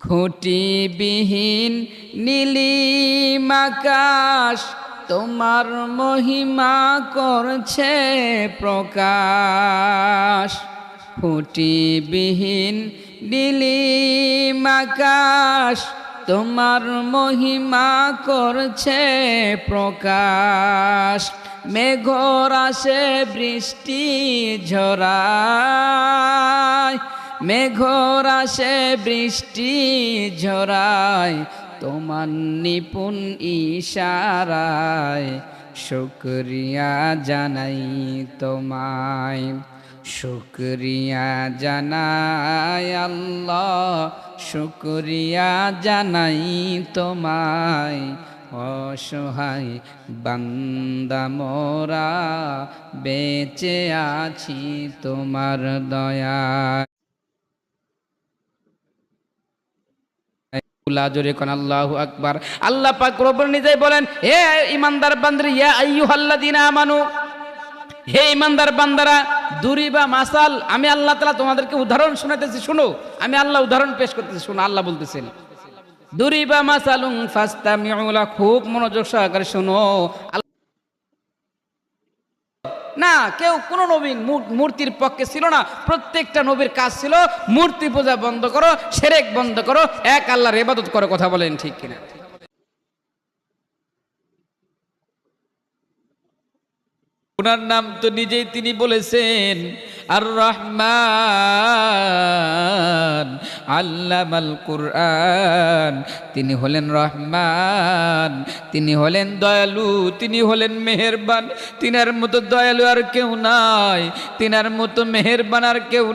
খুঁটিবিহীন নীলিমাকাশ তোমার মহিমা করছে প্রকাশ। খুঁটিবিহীন নীলিমাকাশ তোমার মহিমা করছে প্রকাশ। মেঘর আসে বৃষ্টি ঝরায় মেঘর আসে বৃষ্টি ঝরায়, তোমার নিপুণ ইশারায়। শুক্রিয়া জানাই তোমায়, শুক্রিয়া জানাই আল্লাহ, শুক্রিয়া জানাই তোমায়। অসহায় বান্দা মোরা, বেঁচে আছি তোমার দয়া জোরে কোন আল্লাহু পাক নিজে বলেন, হে ইমানদার ইয়া আমানু, হে ইমানদার বান্দারা মাসাল, আমি আল্লাহ তোমাদেরকে উদাহরণ শোনাতেছি শুনো। আমি আল্লাহ উদাহরণ পেশ করতেছি, শুনো, আল্লাহ বলতেছেন। দুরিবা মাসালুং খুব মনোযোগ সহকারে শুনো। না, কেউ কোনো নবী মূর্তির পক্ষে ছিল না। প্রত্যেকটা নবীর কাজ ছিল মূর্তি পূজা বন্ধ করো, সেরেক বন্ধ করো, এক আল্লাহর ইবাদত করে, কথা বলেন ঠিক কিনা? ওনার নাম তো নিজেই তিনি বলেছেন আর রহমান আল্লামাল কুরআন। তিনি হলেন রহমান, তিনি হলেন দয়ালু, তিনি হলেন মেহেরবান। তিনার মতো দয়ালু আর কেউ নাই, তিনার মতো মেহেরবান আর কেউ